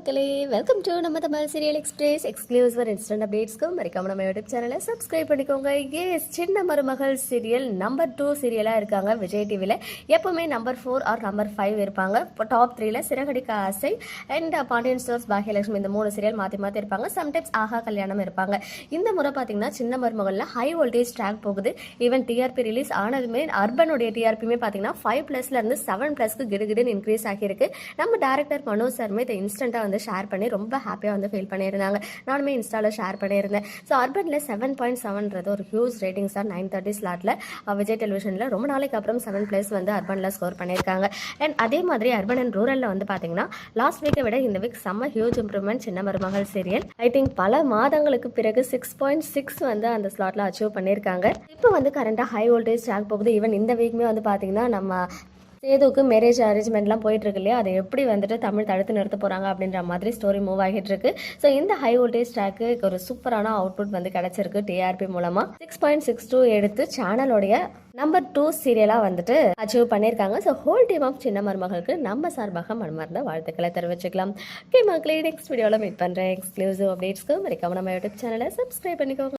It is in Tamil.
மக்களே வெல்கம் டு நம்ம Tamil serial express exclusive instant அப்டேட்ஸ்க்கும் மறக்காம நம்ம யூடியூப் சேனலை சப்ஸ்கிரைப் பண்ணிக்கோங்க. எஸ் சின்ன மருமகள் சீரியல் நம்பர் டூ சீரியலாக இருக்காங்க விஜய் டிவியில் எப்பவுமே number four or number five இருப்பாங்க. இப்போ டாப் த்ரீல சிறகடிக்க ஆசை அண்ட் பாண்டியன் ஸ்டோர்ஸ் பாகியலட்சுமி இந்த மூணு சீரியல் மாற்றி மாற்றி இருப்பாங்க. சம்டைம்ஸ் ஆஹா கல்யாணம் இருப்பாங்க. இந்த முறை பார்த்தீங்கன்னா சின்ன மருமகளில் ஹை வோல்டேஜ் ட்ராக் போகுது. ஈவன் டிஆர்பி ரிலீஸ் ஆனதுமே அர்பனுடைய டிஆர்பியுமே பார்த்தீங்கன்னா ஃபைவ் ப்ளஸ்லேருந்து செவன் ப்ளஸ்க்கு கிடுகிடுன்னு இன்க்ரீஸ் ஆகியிருக்கு. நம்ம டேரக்டர் மனோஜ் சர்மே இதை இன்ஸ்டண்ட்டாக வந்து ஷேர் பண்ணி ரொம்ப ஹாப்பியாக வந்து ஃபீல் பண்ணியிருந்தாங்க. நானுமே இன்ஸ்டாவில் ஷேர் பண்ணியிருந்தேன். ஸோ அர்பனில் செவன் பாயிண்ட் செவன்றது ஒரு ஹியூஜ் ரேட்டிங்ஸ் தான் நைன் தேர்ட்டி ஸ்லாட்டில் விஜய் டெலிவிஷனில் ரொம்ப நாளைக்கு அப்புறம் செவன் பிளேஸ் வந்து அர்பனில் ஸ்கோர் பண்ணியிருக்காங்க. அண்ட் அதே மாதிரி அர்பன் அண்ட் ரூரலில் வந்து பார்த்தீங்கன்னா லாஸ்ட் வீக்கை விட இந்த வீக் செம்ம ஹியூஜ் இம்ப்ரூவ்மெண்ட் சின்ன மருமகள் சீரியல் ஐ திங்க் பல மாதங்களுக்கு பிறகு சிக்ஸ் பாயிண்ட் சிக்ஸ் வந்து அந்த ஸ்லாட்டில் அச்சீவ் பண்ணியிருக்காங்க. இப்போ வந்து கரண்ட்டாக ஹை வோல்டேஜ் ட்ராக் போகுது. ஈவன் இந்த வீக்குமே வந்து பார்த்தீங்கன்னா நம்ம சேதுக்கு மேரேஜ் அரேஞ்ச்மெண்ட்லாம் போயிட்டு இருக்கு இல்லையா அதை எப்படி வந்துட்டு தமிழ் தடுத்து நிறுத்த போகிறாங்க அப்படின்ற மாதிரி ஸ்டோரி மூவ் ஆகிட்டு இருக்கு ஸோ இந்த ஹை வோல்டேஜ் ட்ராக்கு ஒரு சூப்பரான அவுட்புட் வந்து கிடைச்சிருக்கு டிஆர்பி மூலமாக சிக்ஸ் பாயிண்ட் சிக்ஸ் டூ எடுத்து சேனலோடைய நம்பர் டூ சீரியலாக வந்துட்டு அச்சீவ் பண்ணியிருக்காங்க. ஸோ ஹோல் டீம் ஆஃப் சின்ன மருமகளுக்கு நம்ம சார்பாக மனமார்ந்த வாழ்த்துக்களை தெரிவிச்சுக்கலாம். ஓகே மக்களே நெக்ஸ்ட் வீடியோவில் மீட் பண்ணுறேன் எக்ஸ்க்ளூசிவ் அப்டேட்ஸ்க்கு மறக்காம நம்ம யூடியூப் சேனலை சப்ஸ்கிரைப் பண்ணிக்கோங்க.